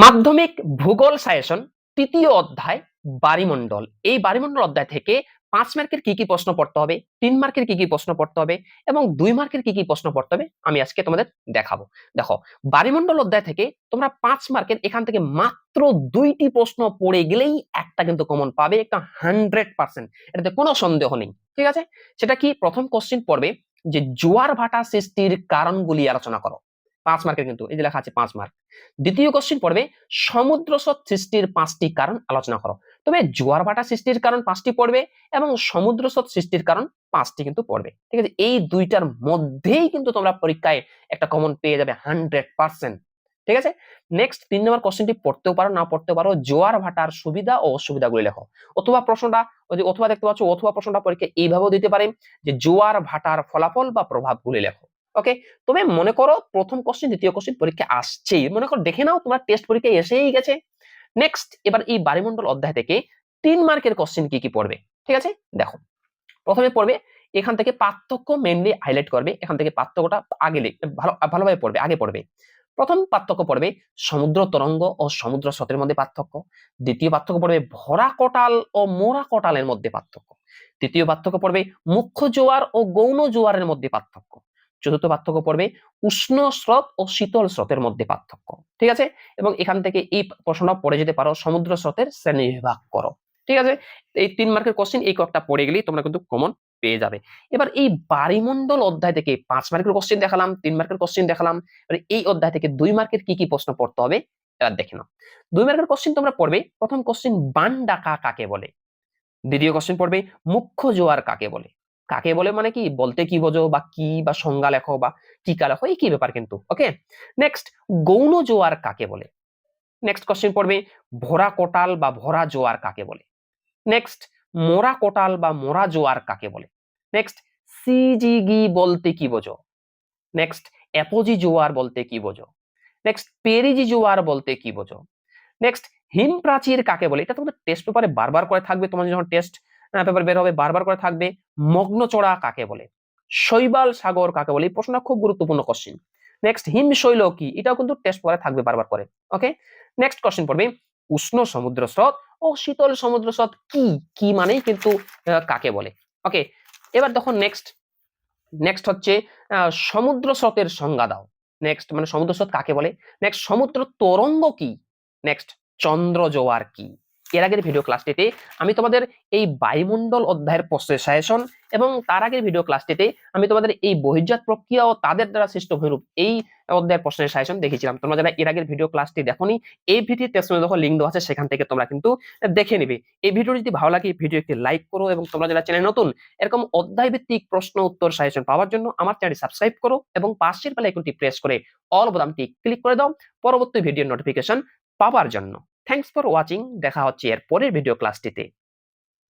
মাধ্যমিক ভূগোল সাজেশন তৃতীয় অধ্যায় বাড়িমণ্ডল এই বাড়িমণ্ডল অধ্যায় থেকে পাঁচ মার্কের কি কি প্রশ্ন পড়তে হবে, তিন মার্কের কি কি প্রশ্ন পড়তে হবে এবং দুই মার্কের কি কি প্রশ্ন পড়তে হবে আমি আজকে তোমাদের দেখাবো। দেখো বাড়িমণ্ডল অধ্যায় থেকে তোমরা পাঁচ মার্কের এখান থেকে মাত্র দুইটি প্রশ্ন পড়ে গেলেই একটা কিন্তু কমন পাবে, একটা হান্ড্রেড পার্সেন্ট এটাতে কোনো সন্দেহ নেই। ঠিক আছে? সেটা কি? প্রথম কোশ্চিন পড়বে যে জোয়ার ভাটা সৃষ্টির কারণগুলি আলোচনা করো। পাঁচ মার্কের কিন্তু, এই যে লেখা আছে পাঁচ মার্ক দ্বিতীয় কোশ্চিন পড়বে, সমুদ্র স্রোত সৃষ্টির পাঁচটি কারণ আলোচনা করো। তবে জোয়ার ভাটা সৃষ্টির কারণ পাঁচটি পড়বে এবং সমুদ্র স্রোত সৃষ্টির কারণ পাঁচটি কিন্তু পড়বে। ঠিক আছে? এই দুইটার মধ্যেই কিন্তু তোমরা পরীক্ষায় একটা কমন পেয়ে যাবে হান্ড্রেড পার্সেন্ট ঠিক আছে? নেক্সট তিন নম্বর কোশ্চেনটি পড়তেও পারো, না পড়তেও পারো, জোয়ার ভাটার সুবিধা ও অসুবিধাগুলি লেখো। অথবা প্রশ্নটা অথবা দেখতে পাচ্ছ, অথবা প্রশ্নটা পরীক্ষা এইভাবেও দিতে পারে যে জোয়ার ভাটার ফলাফল বা প্রভাবগুলি লেখো। ওকে তবে মনে করো প্রথম কোশ্চেন দ্বিতীয় কোশ্চেন পরীক্ষা আসছেই। মনে করো দেখে নাও, তোমার টেস্ট পরীক্ষা এসেই গেছে। নেক্সট এবার এই বাড়িমণ্ডল অধ্যায় থেকে তিন মার্কের কোশ্চেন কি কি পড়বে? ঠিক আছে? দেখো। প্রথমে পড়বে, এখান থেকে পার্থক্য মেনলি হাইলাইট করবে। এখান থেকে পার্থক্যটা আগে ভালো ভালোভাবে পড়বে, আগে পড়বে। প্রথম পার্থক্য পড়বে সমুদ্র তরঙ্গ ও সমুদ্র স্রোতের মধ্যে পার্থক্য। দ্বিতীয় পার্থক্য পড়বে ভরা কটাল ও মোরা কটালের মধ্যে পার্থক্য। তৃতীয় পার্থক্য পড়বে মুখ্য জোয়ার ও গৌণ জোয়ারের মধ্যে পার্থক্য। চতুর্থ পার্থক্য পড়বে উষ্ণ স্রোত ও শীতল স্রোতের মধ্যে পার্থক্য। ঠিক আছে? এবং এখান থেকে এই প্রশ্নটা পড়ে যেতে পারো, সমুদ্র স্রোতের শ্রেণি বিভাগ করো। ঠিক আছে? এই তিন মার্কের কোশ্চেন এই কয়েকটা পড়ে গেলেই তোমরা কিন্তু কমন পেয়ে যাবে। এবার এই বাড়িমণ্ডল অধ্যায় থেকে পাঁচ মার্কের কোশ্চেন দেখালাম, তিন মার্কের কোশ্চেন দেখালাম, এবার এই অধ্যায় থেকে দুই মার্কের কি কি প্রশ্ন পড়তে হবে, এবার দেখে নাও। দুই মার্কের কোশ্চেন তোমরা পড়বে, প্রথম কোশ্চেন বান ডাকা কাকে বলে? দ্বিতীয় কোশ্চেন পড়বে, মুখ্য জোয়ার কাকে বলে? কাকে বলে মানে কি? বলতে কি বোঝো বা কি বা সংজ্ঞা লেখো বা টিকা লেখো, এই কি ব্যাপার কিন্তু ওকে নেক্সট গৌণ জোয়ার কাকে বলে? নেক্সট কোশ্চেন পড়বে, ভরা কোটাল বা ভরা জোয়ার কাকে বলে? নেক্সট মোরা কোটাল বা মোরা জোয়ার কাকে বলে? নেক্সট সিজিগি বলতে কি বোঝো? নেক্সট অ্যাপোজি জোয়ার বলতে কি বোঝো? নেক্সট পেরিজি জোয়ার বলতে কি বোঝো? নেক্সট হিম প্রাচীর কাকে বলে? এটা তোমাদের টেস্ট পেপারে বারবার করে থাকবে, তোমাদের যখন টেস্ট পেপার বের হবে, বারবার করে থাকবে। মগ্নচড়া কাকে বলে? শৈবাল সাগর কাকে বলে? এই প্রশ্নটা খুব গুরুত্বপূর্ণ কোশ্চিন নেক্সট হিম শৈল কি? এটাও কিন্তু টেস্ট পেপারে থাকবে বারবার করে ওকে নেক্সট কোশ্চেন পড়বে, উষ্ণ সমুদ্র স্রোত ও শীতল সমুদ্র স্রোত কি? কি মানেই কিন্তু কাকে বলে? ওকে এবার দেখো নেক্সট নেক্সট হচ্ছে সমুদ্র স্রোতের সংজ্ঞা দাও। নেক্সট মানে সমুদ্র স্রোত কাকে বলে? নেক্সট সমুদ্র তরঙ্গ কি? নেক্সট চন্দ্র জোয়ার কি? এর আগের ভিডিও ক্লাসটিতে আমি তোমাদের এই বায়ুমণ্ডল অধ্যায়ের সাজেশন এবং তার আগের ভিডিও ক্লাসটিতে আমি তোমাদের এই বহির্জাত প্রক্রিয়া ও তাদের দ্বারা সৃষ্ট ভূমিরূপ এই অধ্যায়ের প্রশ্নের সাজেশন দেখিয়েছিলাম তোমরা যারা এর আগের ভিডিও ক্লাসটি দেখোনি, এই ভিডিও টেস্ট দেখো লিঙ্ক দেওয়া আছে, সেখান থেকে তোমরা কিন্তু দেখে নিবে। এই ভিডিও যদি ভালো লাগে ভিডিও একটি লাইক করো এবং তোমরা যারা চ্যানেল নতুন, এরকম অধ্যায় ভিত্তিক প্রশ্ন, উত্তর সাজেশন পাওয়ার জন্য আমার চ্যানেল সাবস্ক্রাইব করো এবং পাশের বেল আইকনটি প্রেস করে অল বোতামটি ক্লিক করে দাও। পরবর্তী ভিডিও নোটিফিকেশন পাওয়ার জন্য। থ্যাংকস ফর ওয়াচিং দেখা হচ্ছে এর পরের ভিডিও ক্লাসটিতে